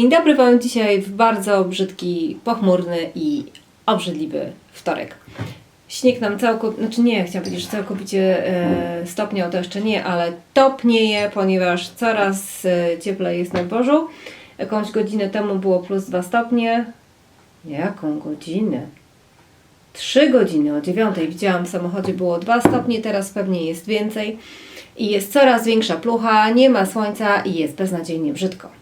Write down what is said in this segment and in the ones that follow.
Dzień dobry Wam dzisiaj w bardzo brzydki, pochmurny i obrzydliwy wtorek. Śnieg nam całkowicie, znaczy nie, chciałam powiedzieć, że całkowicie e, stopniał, to jeszcze nie, ale topnieje, ponieważ coraz e, cieplej jest na dworzu. Jakąś godzinę temu było plus 2 stopnie. Jaką godzinę? Trzy godziny o dziewiątej widziałam w samochodzie było 2 stopnie, teraz pewnie jest więcej. I jest coraz większa plucha, nie ma słońca i jest beznadziejnie brzydko.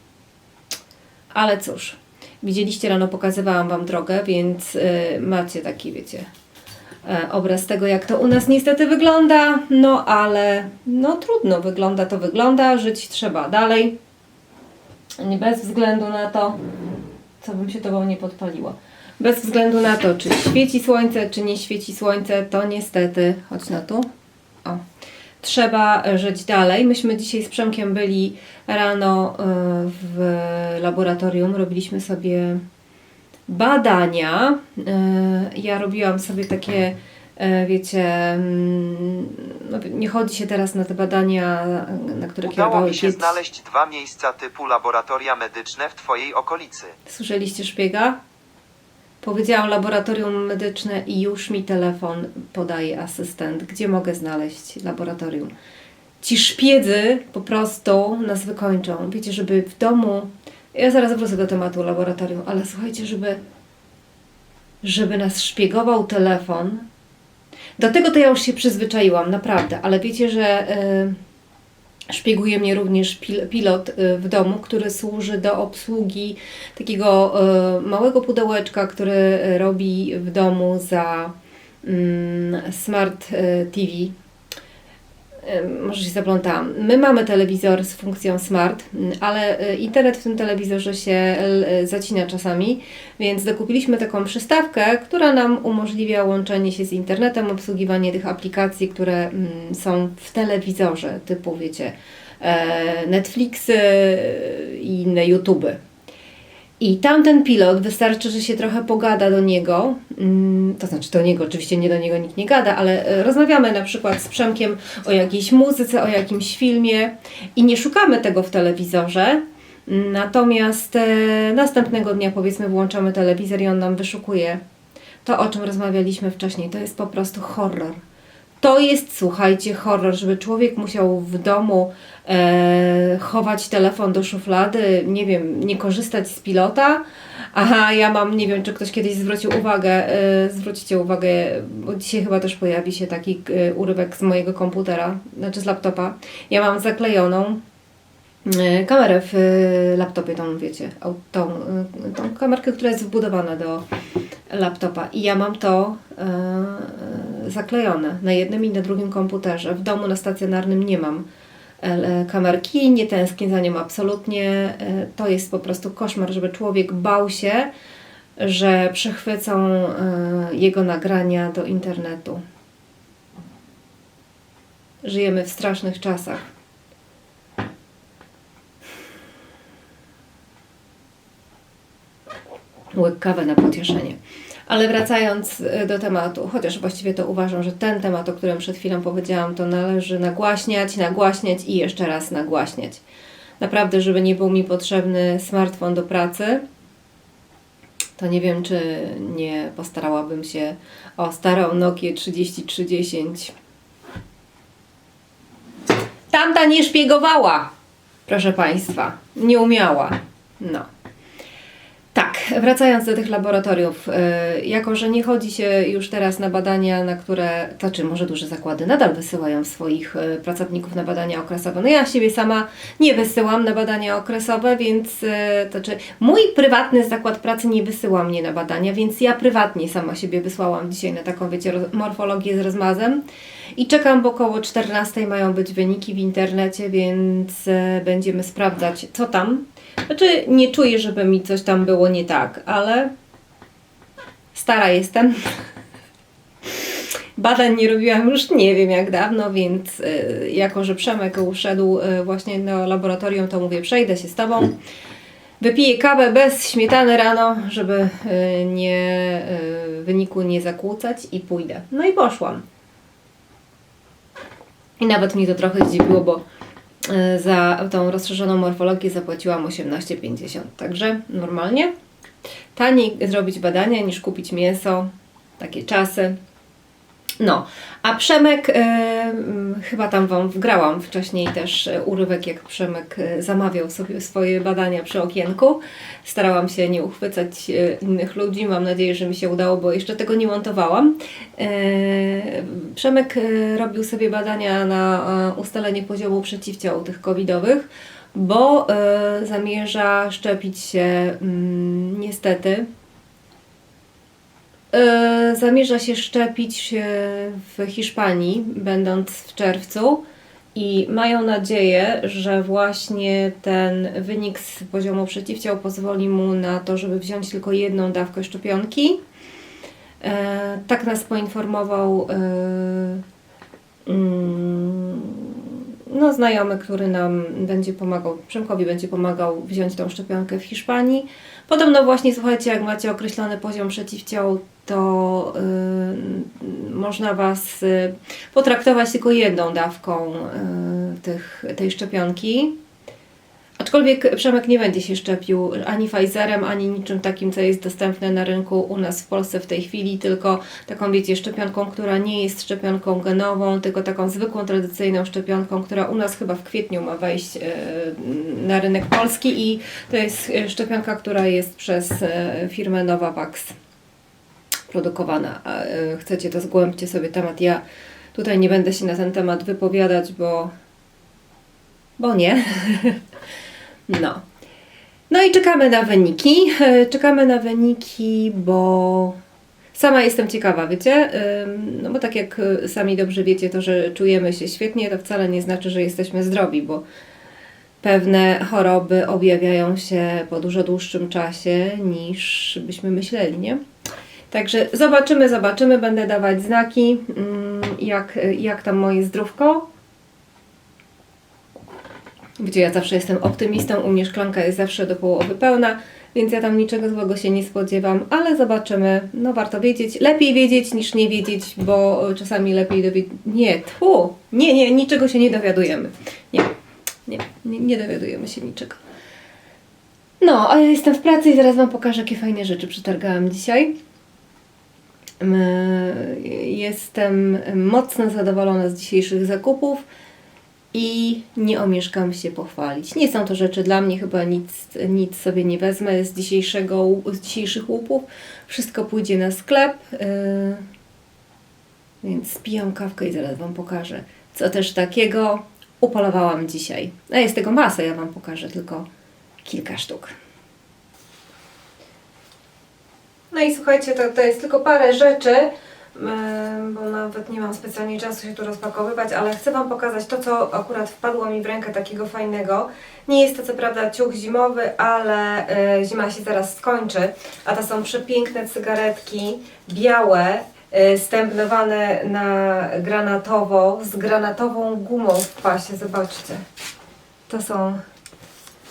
Ale cóż, widzieliście rano, pokazywałam Wam drogę, więc y, macie taki, wiecie, e, obraz tego, jak to u nas niestety wygląda. No ale, no trudno, wygląda to wygląda, żyć trzeba dalej. Bez względu na to, co bym się Tobą nie podpaliło. Bez względu na to, czy świeci słońce, czy nie świeci słońce, to niestety, chodź na tu, trzeba żyć dalej. Myśmy dzisiaj z Przemkiem byli rano e, w laboratorium, robiliśmy sobie badania. E, Ja robiłam sobie takie, e, wiecie, mm, no, nie chodzi się teraz na te badania, na które Udało mi się znaleźć dwa miejsca typu laboratoria medyczne w Twojej okolicy. Słyszeliście szpiega? Powiedziałam laboratorium medyczne i już mi telefon podaje asystent. Gdzie mogę znaleźć laboratorium? Ci szpiedzy po prostu nas wykończą. Wiecie, żeby w domu. Ja zaraz wrócę do tematu laboratorium, ale słuchajcie, żeby. żeby nas szpiegował telefon. Do tego to ja już się przyzwyczaiłam, naprawdę, ale wiecie, że. Yy, Szpieguje mnie również pil, pilot y, w domu, który służy do obsługi takiego y, małego pudełeczka, który robi w domu za mm, Smart y, TV. Może się zaplątałam. My mamy telewizor z funkcją smart, ale y, internet w tym telewizorze się l- zacina czasami, więc dokupiliśmy taką przystawkę, która nam umożliwia łączenie się z internetem, obsługiwanie tych aplikacji, które są w telewizorze, typu wiecie, e, Netflixy i inne YouTuby. I tamten pilot, wystarczy, że się trochę pogada do niego, mm, to znaczy do niego, oczywiście nie do niego nikt nie gada, ale e, rozmawiamy na przykład z Przemkiem o jakiejś muzyce, o jakimś filmie i nie szukamy tego w telewizorze, natomiast e, następnego dnia powiedzmy włączamy telewizor i on nam wyszukuje to, o czym rozmawialiśmy wcześniej. To jest po prostu horror. To jest, słuchajcie, horror, żeby człowiek musiał w domu e, chować telefon do szuflady, nie wiem, nie korzystać z pilota. Aha, ja mam, nie wiem, czy ktoś kiedyś zwrócił uwagę, e, zwróćcie uwagę, bo dzisiaj chyba też pojawi się taki e, urywek z mojego komputera, znaczy z laptopa. Ja mam zaklejoną e, kamerę w e, laptopie, tą wiecie, tą, e, tą kamerkę, która jest wbudowana do laptopa i ja mam to e, zaklejone na jednym i na drugim komputerze. W domu na stacjonarnym nie mam e, kamerki, nie tęsknię za nią absolutnie. E, to jest po prostu koszmar, żeby człowiek bał się, że przechwycą e, jego nagrania do internetu. Żyjemy w strasznych czasach. łyk kawy na pocieszenie. Ale wracając y, do tematu, chociaż właściwie to uważam, że ten temat, o którym przed chwilą powiedziałam, to należy nagłaśniać, nagłaśniać i jeszcze raz nagłaśniać. Naprawdę, żeby nie był mi potrzebny smartfon do pracy, to nie wiem, czy nie postarałabym się o starą Nokię 3310. Tamta nie szpiegowała, proszę Państwa, nie umiała. No. Wracając do tych laboratoriów, yy, jako że nie chodzi się już teraz na badania, na które, to znaczy może duże zakłady nadal wysyłają swoich yy, pracowników na badania okresowe. No ja siebie sama nie wysyłam na badania okresowe, więc yy, to znaczy mój prywatny zakład pracy nie wysyła mnie na badania, więc ja prywatnie sama siebie wysłałam dzisiaj na taką, wiecie, morfologię z rozmazem i czekam, bo około 14 mają być wyniki w internecie, więc będziemy sprawdzać, co tam. Znaczy, nie czuję, żeby mi coś tam było nie tak, ale stara jestem. Badań nie robiłam już nie wiem jak dawno, więc y, jako, że Przemek uszedł y, właśnie do laboratorium, to mówię, przejdę się z Tobą. Wypiję kawę bez śmietany rano, żeby y, nie, wyniku nie zakłócać i pójdę. No i poszłam. I nawet mnie to trochę zdziwiło, bo Za tą rozszerzoną morfologię zapłaciłam 18,50. Także normalnie. Taniej zrobić badania niż kupić mięso. Takie czasy. No, a Przemek, e, mm, chyba tam Wam wgrałam wcześniej też e, urywek, jak Przemek e, zamawiał sobie swoje badania przy okienku. Starałam się nie uchwycać e, innych ludzi, mam nadzieję, że mi się udało, bo jeszcze tego nie montowałam. E, Przemek robił sobie badania na ustalenie poziomu przeciwciał tych covidowych, bo e, zamierza szczepić się mm, niestety zamierza się szczepić e, w Hiszpanii, będąc w czerwcu. I mają nadzieję, że właśnie ten wynik z poziomu przeciwciał pozwoli mu na to, żeby wziąć tylko jedną dawkę szczepionki. E, tak nas poinformował e, mm, no, znajomy, który nam będzie pomagał, Przemkowi będzie pomagał wziąć tą szczepionkę w Hiszpanii. Podobno właśnie, słuchajcie, jak macie określony poziom przeciwciał, to y, można Was y, potraktować tylko jedną dawką y, tych, tej szczepionki. Aczkolwiek Przemek nie będzie się szczepił ani Pfizerem, ani niczym takim, co jest dostępne na rynku u nas w Polsce w tej chwili, tylko taką, wiecie, szczepionką, która nie jest szczepionką genową, tylko taką zwykłą, tradycyjną szczepionką, która u nas chyba w kwietniu ma wejść e, na rynek polski i to jest e, szczepionka, która jest przez firmę Novavax produkowana. E, Chcecie, to zgłębcie sobie temat. Ja tutaj nie będę się na ten temat wypowiadać, bo bo nie. No. No i czekamy na wyniki. E, Czekamy na wyniki, bo sama jestem ciekawa, wiecie? Ym, No bo tak jak e, sami dobrze wiecie, to, że czujemy się świetnie, to wcale nie znaczy, że jesteśmy zdrowi, bo pewne choroby objawiają się po dużo dłuższym czasie niż byśmy myśleli, nie? Także zobaczymy, zobaczymy, będę dawać znaki, mm, jak, jak tam moje zdrówko. Wiecie, ja zawsze jestem optymistą, u mnie szklanka jest zawsze do połowy pełna, więc ja tam niczego złego się nie spodziewam, ale zobaczymy. No warto wiedzieć, lepiej wiedzieć niż nie wiedzieć, bo czasami lepiej dowiedzieć... Nie, tfu, nie, nie, niczego się nie dowiadujemy. Nie, nie, nie, nie dowiadujemy się niczego. No, a ja jestem w pracy i zaraz Wam pokażę, jakie fajne rzeczy przetargałam dzisiaj. Jestem mocno zadowolona z dzisiejszych zakupów i nie omieszkam się pochwalić. Nie są to rzeczy dla mnie, chyba nic, nic sobie nie wezmę z, dzisiejszego, z dzisiejszych łupów. Wszystko pójdzie na sklep. Więc spijam kawkę i zaraz Wam pokażę, co też takiego upolowałam dzisiaj. A jest tego masa, ja Wam pokażę tylko kilka sztuk. No i słuchajcie, to, to jest tylko parę rzeczy, bo nawet nie mam specjalnie czasu się tu rozpakowywać, ale chcę Wam pokazać to, co akurat wpadło mi w rękę takiego fajnego. Nie jest to co prawda ciuch zimowy, ale e, zima się zaraz skończy, a to są przepiękne cygaretki, białe, e, stemplowane na granatowo, z granatową gumą w pasie, zobaczcie. To są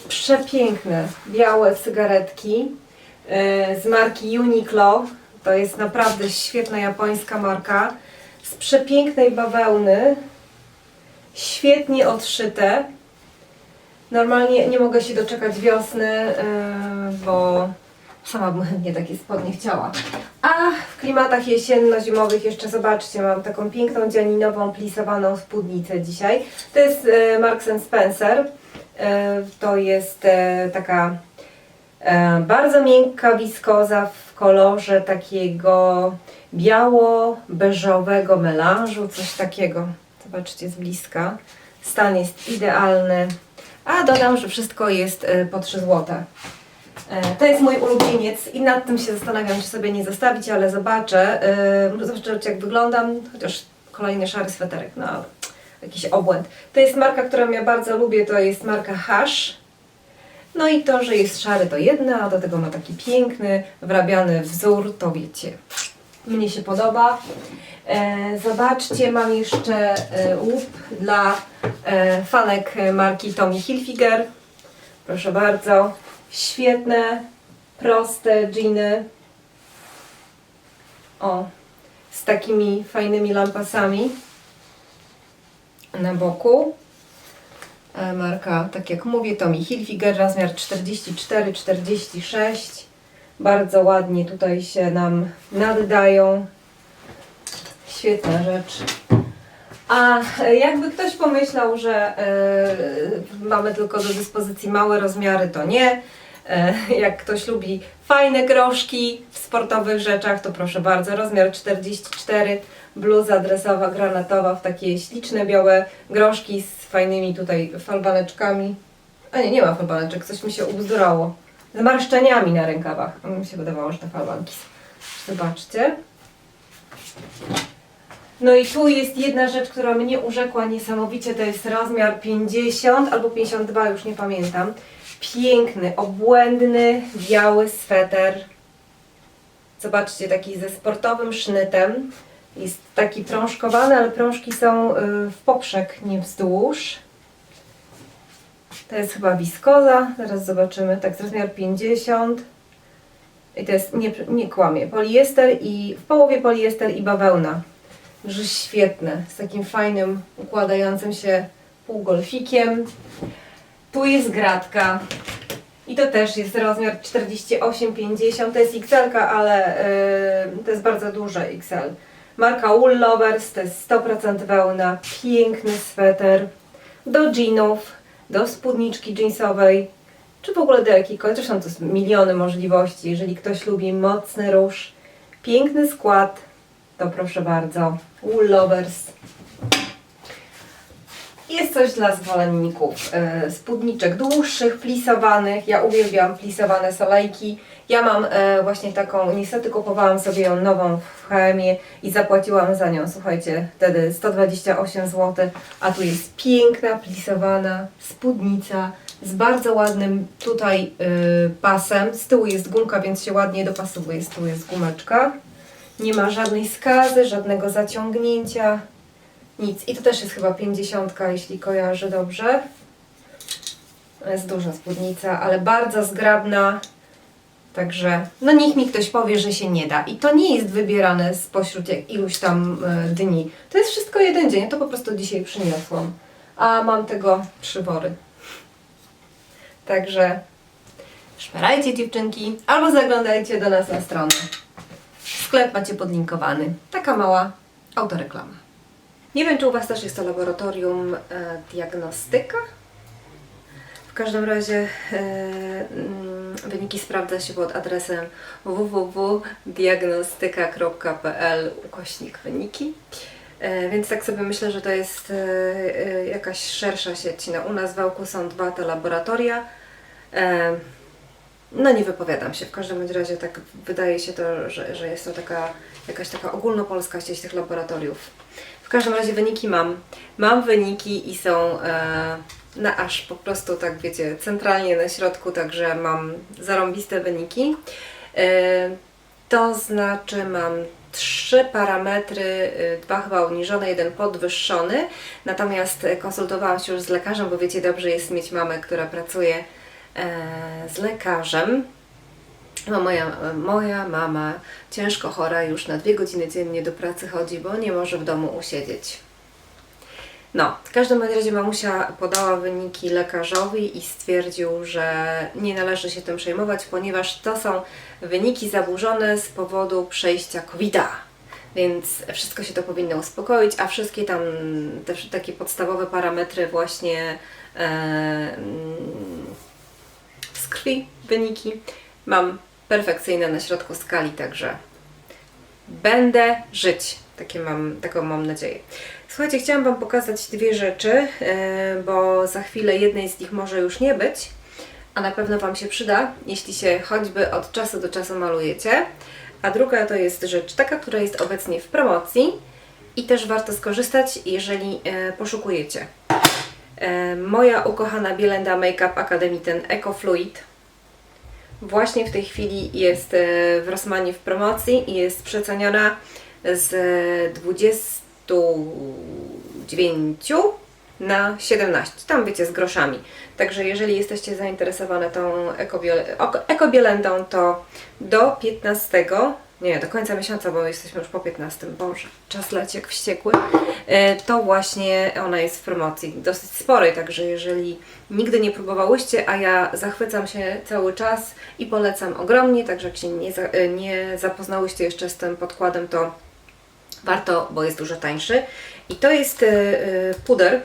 przepiękne, białe cygaretki z marki Uniqlo. To jest naprawdę świetna japońska marka. Z przepięknej bawełny. Świetnie odszyte. Normalnie nie mogę się doczekać wiosny, e, bo sama bym chętnie takie spodnie chciała. A w klimatach jesienno-zimowych jeszcze zobaczcie, mam taką piękną dzianinową plisowaną spódnicę dzisiaj. To jest e, Marks Spencer. E, To jest e, taka e, bardzo miękka wiskoza w kolorze takiego biało-beżowego melanżu, coś takiego. Zobaczcie z bliska. Stan jest idealny. A dodam, że wszystko jest e, po 3 złote. E, To jest mój ulubieniec i nad tym się zastanawiam, czy sobie nie zostawić, ale zobaczę. E, Zobaczę, jak wyglądam, chociaż kolejny szary sweterek, no jakiś obłęd. To jest marka, którą ja bardzo lubię, to jest marka Hash. No i to, że jest szary to jedno, a do tego ma taki piękny, wrabiany wzór, to wiecie. Mnie się podoba. E, zobaczcie, mam jeszcze e, łup dla e, fanek marki Tommy Hilfiger. Proszę bardzo. Świetne, proste dżiny. O, z takimi fajnymi lampasami na boku. E, Marka, tak jak mówię, Tommy Hilfiger, rozmiar 44-46. Bardzo ładnie tutaj się nam naddają. Świetna rzecz. A e, jakby ktoś pomyślał, że e, mamy tylko do dyspozycji małe rozmiary, to nie. Jak ktoś lubi fajne groszki w sportowych rzeczach, to proszę bardzo, rozmiar 44, bluza dresowa, granatowa w takie śliczne białe groszki z fajnymi tutaj falbaneczkami. A nie, nie ma falbaneczek, coś mi się ubzdurało. Z marszczeniami na rękawach. A Mi się wydawało, że to falbanki. Zobaczcie. No i tu jest jedna rzecz, która mnie urzekła niesamowicie, to jest rozmiar 50 albo 52, już nie pamiętam. Piękny, obłędny, biały sweter. Zobaczcie, taki ze sportowym sznytem. Jest taki prążkowany, ale prążki są y, w poprzek, nie wzdłuż. To jest chyba wiskoza, zaraz zobaczymy. Tak, rozmiar 50. I to jest, nie, nie kłamie, poliester i w połowie poliester i bawełna. Także świetne, z takim fajnym, układającym się półgolfikiem. Tu jest gratka. I to też jest rozmiar 48-50. To jest XL, ale yy, to jest bardzo duże XL. Marka Wool Lovers, to jest 100% wełna, piękny sweter. Do jeanów, do spódniczki jeansowej, czy w ogóle do jakiejkolwiek. Zresztą to jest miliony możliwości. Jeżeli ktoś lubi mocny róż, piękny skład, to proszę bardzo. Wool Lovers. Jest coś dla zwolenników e, spódniczek dłuższych, plisowanych. Ja uwielbiam plisowane solejki. Ja mam e, właśnie taką, niestety kupowałam sobie ją nową w HM-ie i zapłaciłam za nią, słuchajcie, wtedy 128 zł, a tu jest piękna, plisowana spódnica z bardzo ładnym tutaj e, pasem. Z tyłu jest gumka, więc się ładnie dopasowuje. Z tyłu jest gumeczka. Nie ma żadnej skazy, żadnego zaciągnięcia. Nic. I to też jest chyba 50, jeśli kojarzę dobrze. Jest duża spódnica, ale bardzo zgrabna. Także, no niech mi ktoś powie, że się nie da. I to nie jest wybierane spośród iluś tam e, dni. To jest wszystko jeden dzień. Ja to po prostu dzisiaj przyniosłam. A mam tego trzy wory. Także szperajcie dziewczynki, albo zaglądajcie do nas na stronę. Sklep macie podlinkowany. Taka mała autoreklama. Nie wiem, czy u Was też jest to laboratorium e, diagnostyka. W każdym razie e, mm, wyniki sprawdza się pod adresem www.diagnostyka.pl ukośnik wyniki. E, więc tak sobie myślę, że to jest e, e, jakaś szersza sieć. No, u nas w Wałku są dwa te laboratoria. E, no nie wypowiadam się, w każdym razie tak wydaje się to, że, że jest to taka jakaś taka ogólnopolska sieć tych laboratoriów. W każdym razie wyniki mam. Mam wyniki i są e, na aż po prostu tak wiecie, centralnie na środku, także mam zarąbiste wyniki. E, to znaczy mam trzy parametry, y, dwa chyba uniżone, jeden podwyższony. Natomiast e, konsultowałam się już z lekarzem, bo wiecie, dobrze jest mieć mamę, która pracuje e, z lekarzem. No moja, moja mama ciężko chora już na dwie godziny dziennie do pracy chodzi, bo nie może w domu usiedzieć. No, w każdym razie mamusia podała wyniki lekarzowi i stwierdził, że nie należy się tym przejmować, ponieważ to są wyniki zaburzone z powodu przejścia COVID-a. Więc wszystko się to powinno uspokoić, a wszystkie tam też takie podstawowe parametry właśnie e, z krwi wyniki mam perfekcyjne na środku skali, także będę żyć. Takie mam, taką mam nadzieję. Słuchajcie, chciałam Wam pokazać dwie rzeczy, e, bo za chwilę jednej z nich może już nie być, a na pewno Wam się przyda, jeśli się choćby od czasu do czasu malujecie. A druga to jest rzecz taka, która jest obecnie w promocji i też warto skorzystać, jeżeli e, poszukujecie. E, Moja ukochana Bielenda Makeup Academy, ten Eco Fluid, właśnie w tej chwili jest e, w Rossmanie w promocji i jest przeceniona z 29 na 17. Tam wiecie, z groszami. Także jeżeli jesteście zainteresowane tą ekobielendą, to do 15 nie, do końca miesiąca, bo jesteśmy już po 15. Boże, czas leci jak wściekły. E, To właśnie ona jest w promocji, dosyć sporej, także jeżeli nigdy nie próbowałyście, a ja zachwycam się cały czas i polecam ogromnie, także jak się nie, e, nie zapoznałyście jeszcze z tym podkładem, to warto, bo jest dużo tańszy. I to jest e, puder,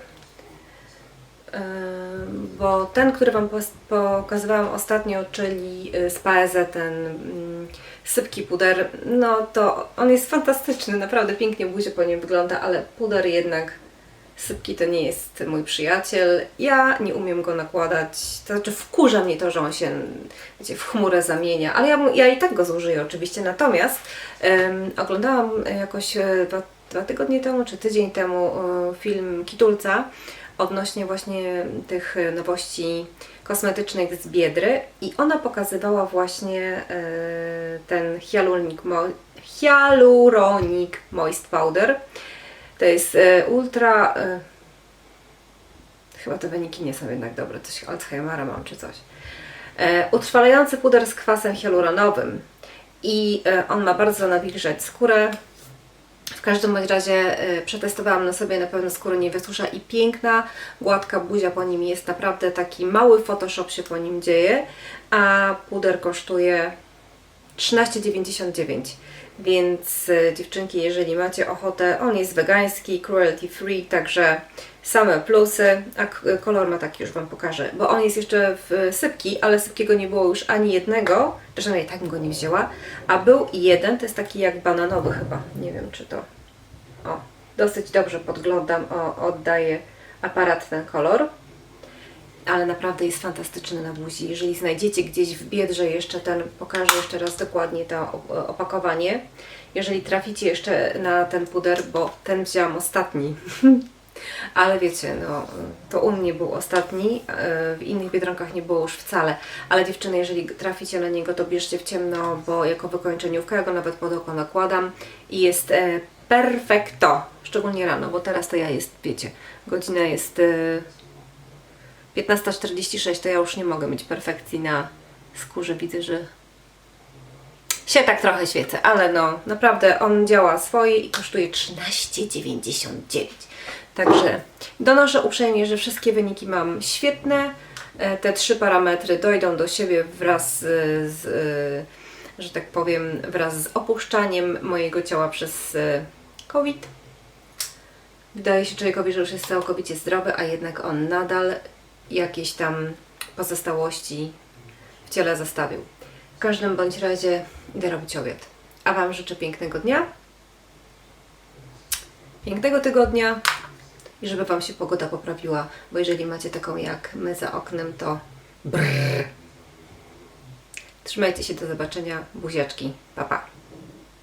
bo ten, który Wam pokazywałam ostatnio, czyli y, z Paeze, ten mm, sypki puder, no to on jest fantastyczny, naprawdę pięknie buzie po nim wygląda, ale puder jednak sypki to nie jest mój przyjaciel. Ja nie umiem go nakładać, to znaczy wkurza mnie to, że on się wiecie, w chmurę zamienia, ale ja, ja i tak go zużyję oczywiście. Natomiast em, oglądałam jakoś e, dwa, dwa tygodnie temu, czy tydzień temu e, film Kitulca, odnośnie właśnie tych nowości kosmetycznych z Biedry i ona pokazywała właśnie e, ten hialuronik, mo- Moist Powder. To jest e, ultra... e, Chyba te wyniki nie są jednak dobre, coś Alzheimera mam czy coś. Utrwalający puder z kwasem hialuronowym i on ma bardzo nawilżać skórę, w każdym bądź razie y, przetestowałam na sobie, na pewno skóra nie wysusza i piękna, gładka buzia po nim jest, naprawdę taki mały Photoshop się po nim dzieje, a puder kosztuje 13,99. Więc y, dziewczynki, jeżeli macie ochotę, on jest wegański, cruelty free, także same plusy, a k- kolor ma taki, już Wam pokażę, bo on jest jeszcze w sypki, ale sypkiego nie było już ani jednego, przynajmniej tak bym go nie wzięła, a był jeden, to jest taki jak bananowy chyba, nie wiem czy to, o, dosyć dobrze podglądam, o, oddaje aparat ten kolor, ale naprawdę jest fantastyczny na buzi. Jeżeli znajdziecie gdzieś w Biedrze jeszcze ten, pokażę jeszcze raz dokładnie to op- opakowanie. Jeżeli traficie jeszcze na ten puder, bo ten wzięłam ostatni. Ale wiecie, no, to u mnie był ostatni, e, w innych biedronkach nie było już wcale. Ale dziewczyny, jeżeli traficie na niego, to bierzcie w ciemno, bo jako wykończeniówkę ja go nawet pod oko nakładam i jest e, perfekto. Szczególnie rano, bo teraz to ja jest, wiecie, godzina jest e, 15.46 to ja już nie mogę mieć perfekcji na skórze. Widzę, że się tak trochę świecę, ale no naprawdę on działa swoje i kosztuje 13,99. Także donoszę uprzejmie, że wszystkie wyniki mam świetne. E, Te trzy parametry dojdą do siebie wraz z, z że tak powiem, wraz z opuszczaniem mojego ciała przez e, COVID. Wydaje się człowiekowi, że już jest całkowicie zdrowy, a jednak on nadal jakieś tam pozostałości w ciele zostawił. W każdym bądź razie idę robić obiad. A Wam życzę pięknego dnia, pięknego tygodnia i żeby Wam się pogoda poprawiła, bo jeżeli macie taką jak my za oknem, to brrr. Trzymajcie się, do zobaczenia, buziaczki, pa pa.